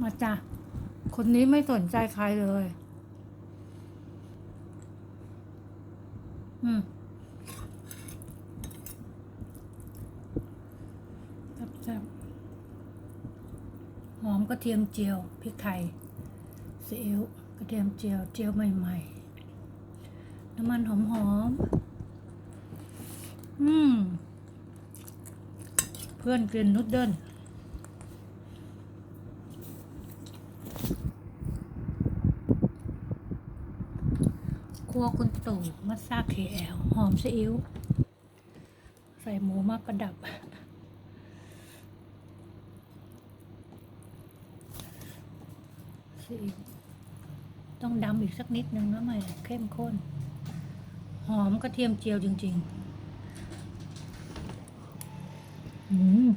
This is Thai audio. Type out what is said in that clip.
มาจ้ะ คนนี้ไม่สนใจใครเลย อืมแซ่บหอมกระเทียมเจียวพริกไทยซีอิ๊วกระเทียมเจียว เจียวใหม่ๆ น้ำมันหอมๆอืม เพื่อนกินนุดเดิล ครัวคุณตู่มัสซาเคแอลหอมซีอิ๊วใส่หมูมาประดับ ซีอิ๊วต้องดำอีกสักนิดนึงนะไม่เข้มข้น หอมกระเทียมเจียวจริง ๆ อืม